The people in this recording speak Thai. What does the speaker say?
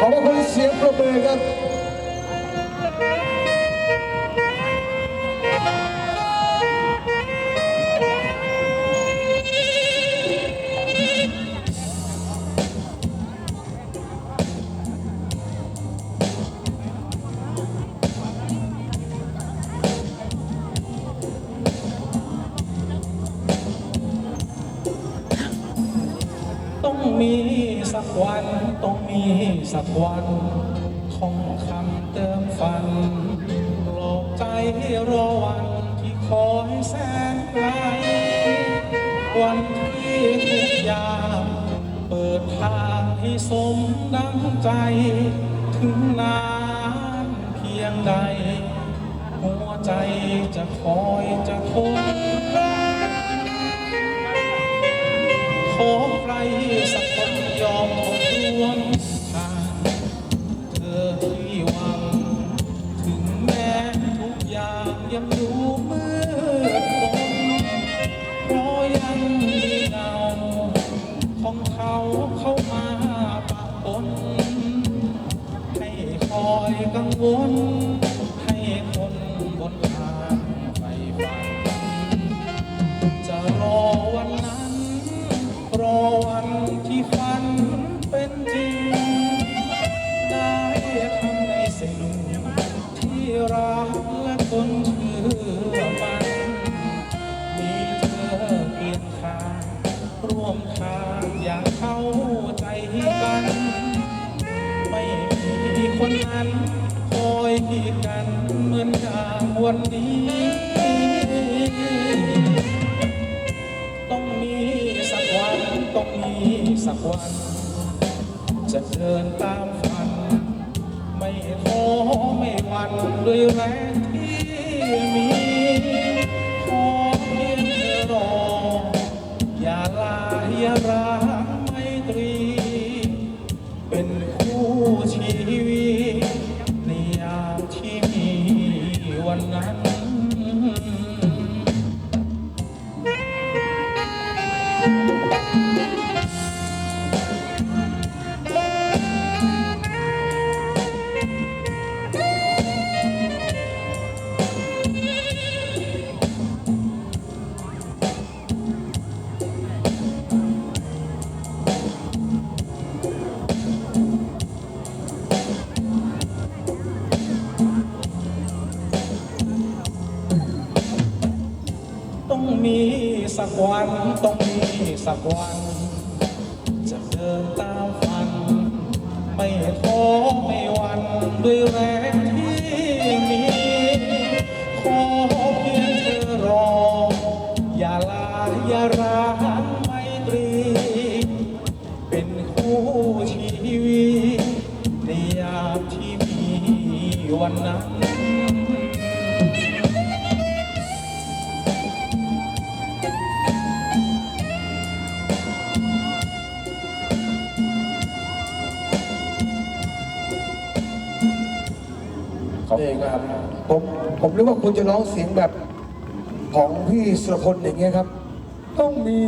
ขอบพระคุณเสียงประมือครับ มีสักวันต้องมีสักวันทองคำเติมฝันปลอบใจให้รอวันที่คอยแสนไกล วันที่ทุกอย่างเปิดทางให้สมดังใจ ถึงนานเพียงใด หัวใจจะคอยจะทนขอใครสัก กังวล ให้คนบนทางไปฝัน จะรอวันนั้น รอวันที่ฝันเป็นจริง ได้ทำในสิ่ง ที่รักและคนเชื่อมัน มีเธอเพียงข้างร่วมทางอย่างเข้าใจกันไม่มีคนนั้น กีดกันเหมือนอย่างวันนี้ ต้องมีสักวันต้องมีสักวัน จะเดินตามฝัน ไม่ท้อไม่หวั่นด้วยแรงที่มีขอเพียงเธอรออย่าลาอย่าร้า ต้องมีสักวันต้องมีสักวัน จะเดินตามฝัน ไม่ท้อไม่หวันด้วยแรง ชีวิตในยามที่มีวันนั้นนี่ครับผมผมนึกว่าคุณจะร้องเสียงแบบของพี่สุรพลอย่างเงี้ยครับ ต้องมี